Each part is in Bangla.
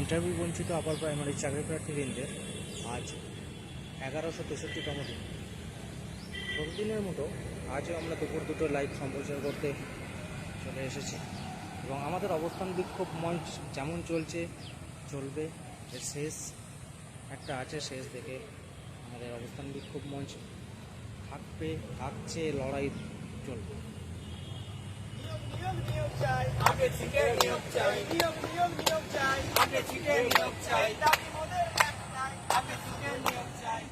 ইন্টারভিউ বঞ্চিত আপার প্রাইমারি চাকরি প্রার্থীবৃন্দের আজ এগারোশো তেষট্টিতম দিন। প্রতিদিনের মতো আজও আমরা দুপুর দুটো লাইভ সম্প্রচার করতে চলে এসেছি এবং আমাদের অবস্থান বিক্ষোভ মঞ্চ যেমন চলছে, চলবে, এর শেষ একটা আছে, শেষ থেকে আমাদের অবস্থান বিক্ষোভ মঞ্চ থাকবে, থাকছে, লড়াই চলবে। আগে থেকে নিয়োগ চাই। নিয়োগ নিয়োগ নিয়োগ চাই আগে থেকে নিয়োগ চাই। দাবি মোদের একটাই আগে থেকে নিয়োগ চাই।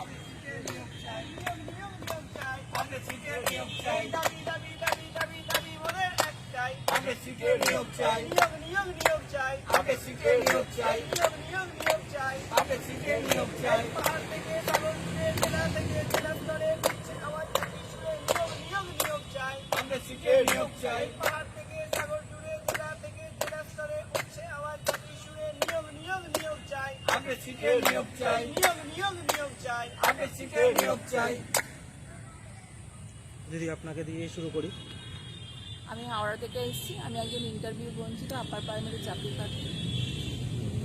আগে থেকে নিয়োগ চাই। নিয়োগ নিয়োগ নিয়োগ চাই আগে থেকে নিয়োগ চাই। দাবি দাবি দাবি দাবি দাবি মোদের একটাই আগে থেকে নিয়োগ চাই। নিয়োগ নিয়োগ নিয়োগ চাই আগে থেকে নিয়োগ চাই। নিয়োগ নিয়োগ নিয়োগ চাই আগে থেকে নিয়োগ চাই পাহাড় থেকে, সাগর জুড়ে জেলা থেকে, জেলা স্তরে উঠছে আওয়াজ প্রতি সুরে নিয়োগ নিয়োগ নিয়োগ থেকে নিয়োগ চাই। পাহাড় থেকে সাগর জুড়ে জেলা থেকে জেলা স্তরে উঠছে আওয়াজ প্রতি সুরে নিয়োগ নিয়োগ নিয়োগ চাই। নিয়োগ চাই। নিয়োগ নিয়োগ নিয়োগ চাই। নিয়োগ যদি আপনাকে দিয়ে শুরু করি। আমি হাওড়া থেকে এসেছি। আমি একজন ইন্টারভিউ বঞ্চিত আপার প্রাইমারি চাকরি প্রার্থী।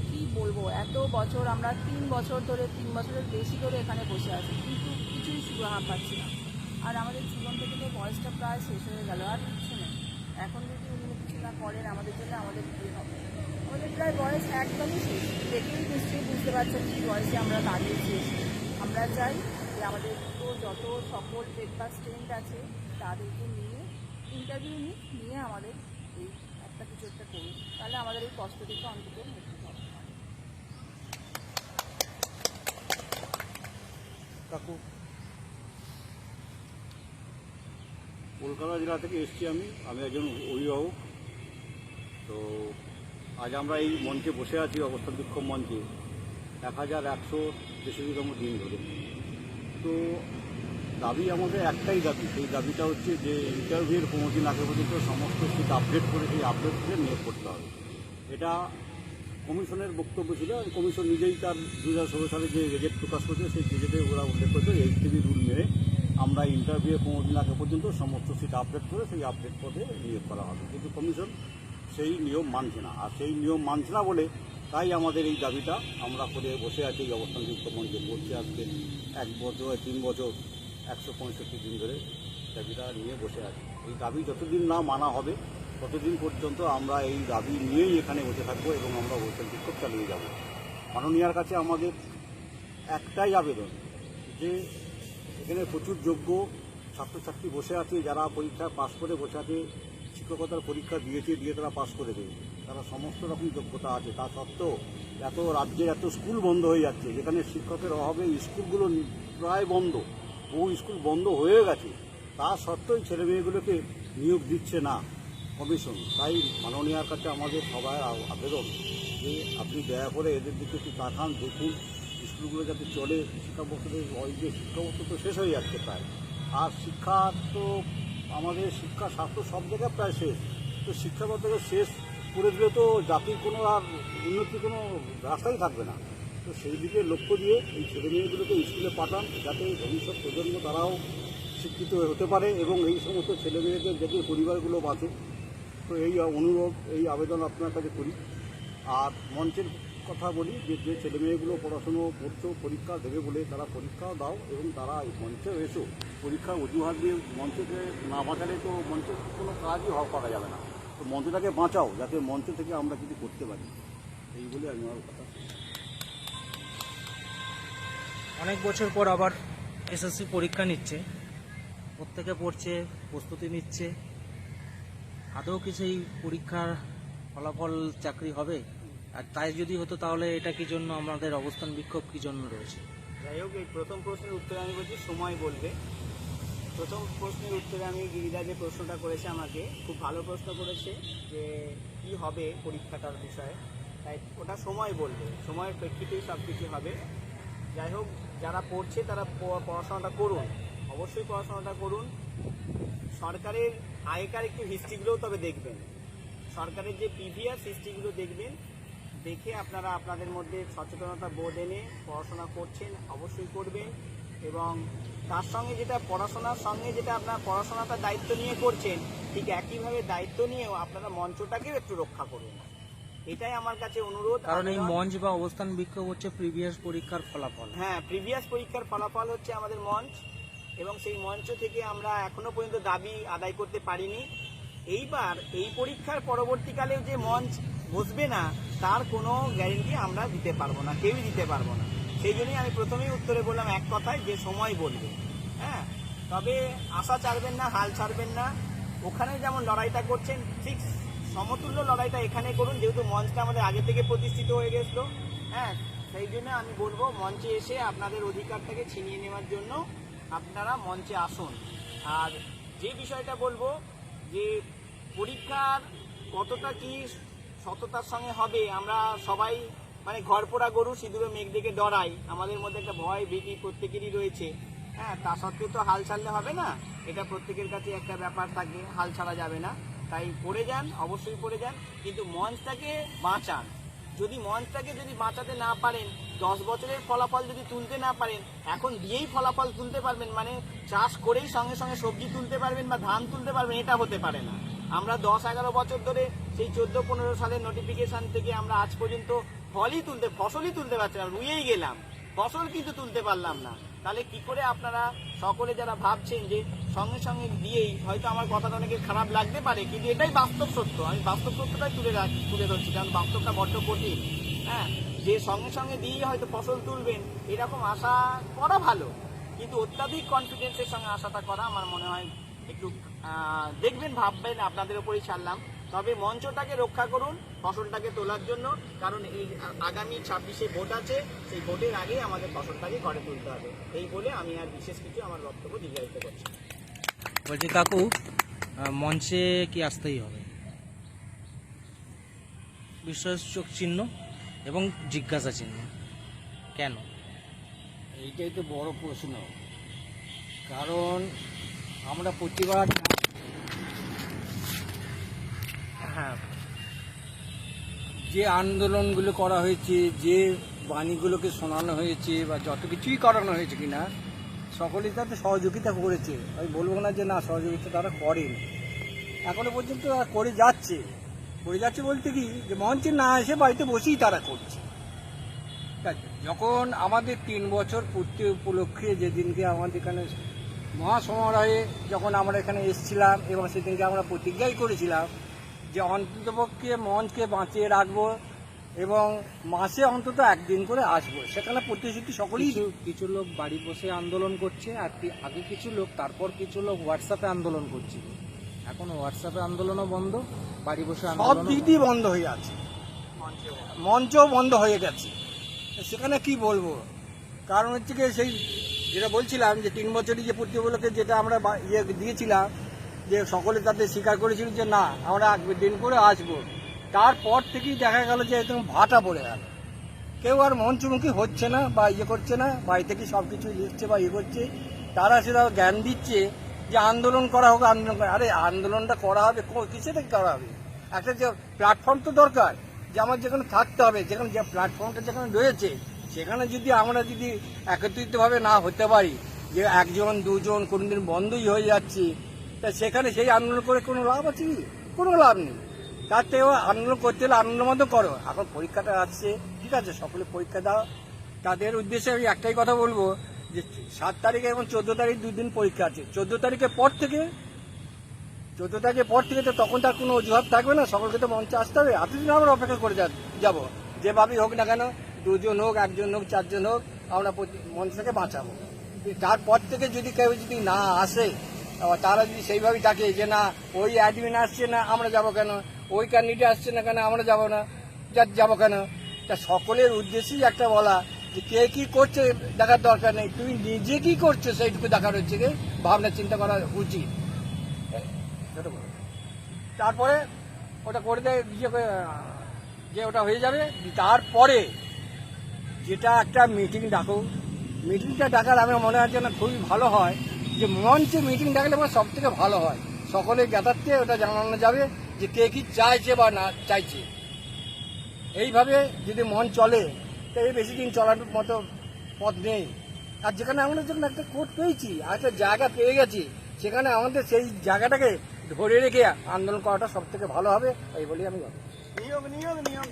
কি বলব? এত বছর আমরা তিন বছর ধরে তিন বছরের বেশি ধরে এখানে বসে আছি। কিন্তু কিছুই সুরাহা পাচ্ছি না। আর আমাদের জীবন থেকে তো বয়সটা প্রায় শেষ হয়ে গেল, আর কিছু নেই। এখন যদি উনি কিছু না করেন, আমাদের জন্য আমাদের কী হবে? আমাদের প্রায় বয়স একদমই শেষ। দেখেই নিশ্চয়ই বুঝতে পারছেন কি বয়সে আমরা দাঁড়িয়েছি আমরা চাই যে আমাদের তো যত সকল ব্রেকফাস্ট স্ট্রেন্ট আছে, তাদেরকে নিয়ে ইন্টারভিউ নিই নিয়ে আমাদের এই একটা কিছু একটা করুন। তাহলে আমাদের এই কষ্ট থেকে অন্তত মুক্তি হবে কাকু কলকাতা জেলা থেকে এসেছি আমি। আমি একজন অভিভাবক। তো আজ আমরা এই মঞ্চে বসে আছি অবস্থান বিক্ষোভ মঞ্চে। এক হাজার একশো তেষট্টিতম দিন ধরে। তো দাবি আমাদের একটাই দাবি। সেই দাবিটা হচ্ছে যে ইন্টারভিউয়ের দিন আগে পর্যন্ত সমস্ত সিট আপডেট করে সেই আপডেট করে নিয়োগ করতে হবে। এটা কমিশনের বক্তব্য ছিল। কমিশন নিজেই তার দু হাজার ষোলো সালে যে গেজেট প্রকাশ করেছে, সেই গেজেটে ওরা উল্লেখ করেছে এইচ টিভি রুল মেনে আমরা ইন্টারভিউ পনেরো দিন আগে পর্যন্ত সমস্ত সিট আপডেট করে সেই আপডেট পদে নিয়োগ করা হবে। কিন্তু কমিশন সেই নিয়ম মানছে না। আর সেই নিয়ম মানছে না বলে তাই আমাদের এই দাবিটা আমরা করে বসে আছি, এই অবস্থানযুক্ত মঞ্চে করছে আজকে এক বছর, তিন বছর, একশো পঁয়ষট্টি দিন ধরে দাবিটা নিয়ে বসে আছি। এই দাবি যতদিন না মানা হবে, ততদিন পর্যন্ত আমরা এই দাবি নিয়েই এখানে বসে থাকব এবং আমরা অবস্থান বিক্ষোভ চালিয়ে যাব। মাননীয়ার কাছে আমাদের একটাই আবেদন যে এখানে প্রচুর যোগ্য ছাত্রছাত্রী বসে আছে, যারা পরীক্ষা পাশ করে বসে আছে, শিক্ষকতার পরীক্ষা দিয়েছে, দিয়ে তারা পাশ করে দেবে। তারা সমস্ত রকম যোগ্যতা আছে। তা সত্ত্বেও এত রাজ্যে এত স্কুল বন্ধ হয়ে যাচ্ছে, যেখানে শিক্ষকের অভাবে স্কুলগুলো প্রায় বন্ধ, বহু স্কুল বন্ধ হয়ে গেছে। তা সত্ত্বেও ছেলে মেয়েগুলোকে নিয়োগ দিচ্ছে না কমিশন। তাই মাননীয়ার কাছে আমাদের সবাই আবেদন যে আপনি দয়া করে এদের দিকে একটু তাকান, দেখুন স্কুলগুলো যাতে চলে শিক্ষাবর্ষের ওই যে শিক্ষাবর্ষ তো শেষ হয়ে যাচ্ছে প্রায়। আর শিক্ষা তো আমাদের শিক্ষা, স্বাস্থ্য সব জায়গায় প্রায় শেষ। তো শিক্ষাবর্ষকে শেষ করে দিলে তো জাতির কোনো আর উন্নতির কোনো রাস্তাই থাকবে না। তো সেই দিকে লক্ষ্য দিয়ে এই ছেলে মেয়েগুলোকে স্কুলে পাঠান, যাতে ভবিষ্যৎ প্রজন্ম তারাও শিক্ষিত হতে পারে এবং এই সমস্ত ছেলে মেয়েদের যাতে পরিবারগুলো বাঁচে। তো এই অনুরোধ, এই আবেদন আপনার কাছে করি। আর মঞ্চের কথা বলি যে যে ছেলে মেয়েগুলো পড়াশুনো করছ, পরীক্ষা দেবে বলে তারা পরীক্ষাও দাও এবং তারা এই মঞ্চে এসো। পরীক্ষা অজুহাত দিয়ে মঞ্চকে না বাঁচালে তো মঞ্চের কোনো কাজই হওয়া করা যাবে না। তো মঞ্চটাকে বাঁচাও, যাতে মঞ্চ থেকে আমরা কিছু করতে পারি। এই বলে আমি আমার কথা অনেক বছর পর আবার এসএসসি পরীক্ষা নিচ্ছে। প্রত্যেকে পড়ছে, প্রস্তুতি নিচ্ছে। আদৌ কি সেই পরীক্ষার ফলাফল চাকরি হবে? আর তাই যদি হতো তাহলে এটা কি জন্য, আমাদের অবস্থান বিক্ষোভ কি জন্য রয়েছে? যাই হোক, এই প্রথম প্রশ্নের উত্তরে আমি বলছি, সময় বলবে। প্রথম প্রশ্নের উত্তরে আমি গিরিদা যে প্রশ্নটা করেছে আমাকে, খুব ভালো প্রশ্ন করেছে যে কি হবে পরীক্ষাটার বিষয়ে। তাই ওটা সময় বলবে, সময়ের প্রেক্ষিতেই সব কিছু হবে। যাই হোক, যারা পড়ছে তারা পড়াশোনাটা করুন। অবশ্যই পড়াশোনাটা করুন। সরকারের আগেকার একটু হিস্ট্রিগুলোও তবে দেখবেন। সরকারের যে প্রিভিয়াস হিস্ট্রিগুলো দেখবেন দেখে আপনারা আপনাদের মধ্যে সচেতনতা বোধ এনে পড়াশোনা করছেন অবশ্যই করবেন। এবং তার সঙ্গে যেটা পড়াশোনার সঙ্গে যেটা আপনার পড়াশোনাটা দায়িত্ব নিয়ে করছেন ঠিক একইভাবে দায়িত্ব নিয়েও আপনারা মঞ্চটাকেও একটু রক্ষা করুন। এটাই আমার কাছে অনুরোধ। কারণ এই মঞ্চ বা অবস্থান বিক্ষোভ হচ্ছে প্রিভিয়াস পরীক্ষার ফলাফল। হ্যাঁ প্রিভিয়াস পরীক্ষার ফলাফল হচ্ছে আমাদের মঞ্চ। এবং সেই মঞ্চ থেকে আমরা এখনও পর্যন্ত দাবি আদায় করতে পারিনি। এইবার এই পরীক্ষার পরবর্তীকালেও যে মঞ্চ বসবে না, তার কোনো গ্যারেন্টি আমরা দিতে পারব না, কেউই দিতে পারব না। সেই জন্যই আমি প্রথমেই উত্তরে বললাম এক কথায় যে সময় বলবে। হ্যাঁ? তবে আশা ছাড়বেন না, হাল ছাড়বেন না। ওখানে যেমন লড়াইটা করছেন, ঠিক সমতুল্য লড়াইটা এখানে করুন, যেহেতু মঞ্চটা আমাদের আগে থেকে প্রতিষ্ঠিত হয়ে গেছিল। হ্যাঁ? সেই জন্য আমি বলব, মঞ্চে এসে আপনাদের অধিকারটাকে ছিনিয়ে নেওয়ার জন্য আপনারা মঞ্চে আসুন। আর যে বিষয়টা বলব, যে পরীক্ষার কতটা কি সততার সঙ্গে হবে? আমরা সবাই মানে ঘর পোড়া গরু, সিঁদুরে মেঘ দেখে ডরাই। আমাদের মধ্যে একটা ভয় ভীতি প্রত্যেকেরই রয়েছে। হ্যাঁ তা সত্ত্বেও তো হাল ছাড়লে হবে না? এটা প্রত্যেকের কাছে একটা ব্যাপার থাকে, হাল ছাড়া যাবে না। তাই পড়ে যান, অবশ্যই পড়ে যান, কিন্তু মঞ্চটাকে বাঁচান। যদি মঞ্চটাকে যদি বাঁচাতে না পারেন, দশ বছরের ফলাফল যদি তুলতে না পারেন, এখন দিয়েই ফলাফল তুলতে পারবেন। মানে চাষ করেই সঙ্গে সঙ্গে সবজি তুলতে পারবেন বা ধান তুলতে পারবেন, এটা হতে পারে না। আমরা দশ এগারো বছর ধরে সেই চোদ্দ পনেরো সালের নোটিফিকেশন থেকে আমরা আজ পর্যন্ত ফলই তুলতে, ফসলই তুলতে পারছিলাম রুয়েই গেলাম। ফসল কিন্তু তুলতে পারলাম না। তাহলে কি করে আপনারা সকলে যারা ভাবছেন যে সঙ্গে সঙ্গে দিয়েই হয়তো আমার কথাটা অনেকে খারাপ লাগতে পারে, কিন্তু এটাই বাস্তব সত্য। আমি বাস্তব সত্যটাই তুলে রাখ- তুলে ধরছি, কারণ বাস্তবটা বড্ড কঠিন। হ্যাঁ যে সঙ্গে সঙ্গে দিয়েই হয়তো ফসল তুলবেন, এরকম আশা করা ভালো। কিন্তু অত্যাধিক কনফিডেন্সের সঙ্গে আশাটা করা আমার মনে হয় একটু দেখবেন ভাববেন আপনাদের উপরই ছাড়লাম। তবে মঞ্চটাকে রক্ষা করুন ফসলটাকে তোলার জন্য কারণ এই আগামী ছাব্বিশে ভোট আছে সেই ভোটের আগেই আমাদের ফসলটাকে ঘরে তুলতে হবে। এই বলে আমি আর বিশেষ কিছু আমার বক্তব্য দীর্ঘায়িত করছি। বলছি কাকু মঞ্চে কি আসতেই হবে? বিশ্বাসযোগ চিহ্ন এবং জিজ্ঞাসা চিহ্ন। কেন? এইটাই তো বড় প্রশ্ন। কারণ আমরা প্রতিবার হ্যাঁ। যে আন্দোলনগুলো করা হয়েছে যে বাণীগুলোকে শোনানো হয়েছে বা যত কিছুই করানো হয়েছে কিনা সকলেই তাতে সহযোগিতা করেছে। আমি বলব না যে না সহযোগিতা তারা করেন। এখনও পর্যন্ত তারা করে যাচ্ছে। করে যাচ্ছে বলতে কি যে মঞ্চে না এসে বাড়িতে বসেই তারা করছে। যখন আমাদের তিন বছর পূর্তি উপলক্ষে যেদিনকে আমাদের এখানে মহাসমারোহে যখন আমরা এখানে এসেছিলাম এবং সেদিনকে আমরা প্রতিজ্ঞাই করেছিলাম যে অন্ততপক্ষে মঞ্চকে বাঁচিয়ে রাখব এবং মাসে অন্তত একদিন করে আসব। সেখানে প্রতিশ্রুতি সকলেই কিছু লোক বাড়ি বসে আন্দোলন করছে আর আগে কিছু লোক তারপর কিছু লোক হোয়াটসঅ্যাপে আন্দোলন করছিল এখন হোয়াটসঅ্যাপে আন্দোলনও বন্ধ বাড়ি বসে সব আন্দোলন দিক দিয়ে বন্ধ। হয়ে আছে মঞ্চও বন্ধ হয়ে গেছে। সেখানে কি বলব? কারণ হচ্ছে কি সেই যেটা বলছিলাম যে তিন বছরই যে প্রতিগুলোকে যেটা আমরা ইয়ে দিয়েছিলাম, যে সকলে তাতে স্বীকার করেছিল যে না, আমরা দিন করে আসব। তারপর থেকেই দেখা গেল যে একদম ভাটা পড়ে গেল। কেউ আর মঞ্চমুখী হচ্ছে না বা ইয়ে করছে না, বাড়ি থেকে সব কিছু লিখছে বা ইয়ে করছে। তারা সেটা জ্ঞান দিচ্ছে যে আন্দোলন করা হোক, আন্দোলন করা আরে আন্দোলনটা করা হবে কিসে থেকে করা হবে? একটা যে প্ল্যাটফর্ম তো দরকার, যে আমার যেখানে থাকতে হবে, যেখানে যে প্ল্যাটফর্মটা যেখানে রয়েছে সেখানে যদি আমরা যদি একত্রিতভাবে না হতে পারি, যে একজন, দুজন কোনোদিন বন্ধই হয়ে যাচ্ছে, তা সেখানে সেই আন্দোলন করে কোনো লাভ আছে কি? কোনো লাভ নেই। তার থেকেও আন্দোলন করতে হলে আন্দোলন মতো করো। এখন পরীক্ষাটা আসছে, ঠিক আছে, সকলে পরীক্ষা দাও। তাদের উদ্দেশ্যে আমি একটাই কথা বলব, যে সাত তারিখে এবং চোদ্দ তারিখ দুই দিন পরীক্ষা আছে। চোদ্দ তারিখের পর থেকে, চোদ্দ তারিখের পর থেকে তো তখন তার কোনো অজুহাত থাকবে না। সকলকে তো মঞ্চে আসতে হবে। এতদিন আমরা অপেক্ষা করে যাব। যেভাবেই হোক না কেন দুজন হোক, একজন হোক, চারজন হোক, আমরা থেকে বাঁচাবো। তারপর থেকে যদি কেউ যদি না আসে তারা যদি সেইভাবেই থাকে যে না, ওই অ্যাডমিন আসছে না, আমরা যাব কেন? ওই ক্যান্ডিডেট আসছে না কেন, আমরা যাব না? যা, যাব কেন? তা সকলের উদ্দেশ্যেই একটা বলা যে কে কি করছে দেখার দরকার নেই। তুমি নিজে কি করছ সেইটুকু দেখার হচ্ছে কি? ভাবনা, চিন্তা করা উচিত। তারপরে ওটা করে দেয় ইয়ে যে ওটা হয়ে যাবে। তারপরে যেটা একটা মিটিং ডাকো। মিটিংটা ডাকার আমার মনে হয় যেন খুবই ভালো হয়। যে মঞ্চে মিটিং ডাকলে আমার সব থেকে ভালো হয়। সকলের জ্ঞাতার্থে ওটা জানানো যাবে যে কে কি চাইছে বা না চাইছে। এইভাবে যদি মন চলে তো এই বেশি দিন চলার মতো পথ নেই। আর যেখানে আমরা যখন একটা কোর্ট পেয়েছি আর একটা জায়গা পেয়ে গেছি সেখানে আমাদের সেই জায়গাটাকে ধরে রেখে আন্দোলন করাটা সব থেকে ভালো হবে এই বলেই আমি ভাবি নিয়োগ নিয়ম নিয়োগ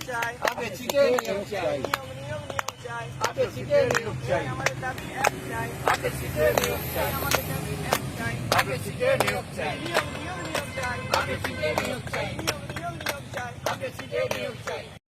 চাই হাতে শীতে নিয়োগ চাই আমাদের দাবি এক চাই হাতে শীতে নিয়োগ চাই আমাদের দাবি এক চাই হাতে শীতে নিয়োগ চাই নিয়োগ নিয়োগ নিয়োগ চাই হাতে শীতে নিয়োগ চাই নিয়োগ নিয়োগ নিয়োগ চাই হাতে শীতে নিয়োগ চাই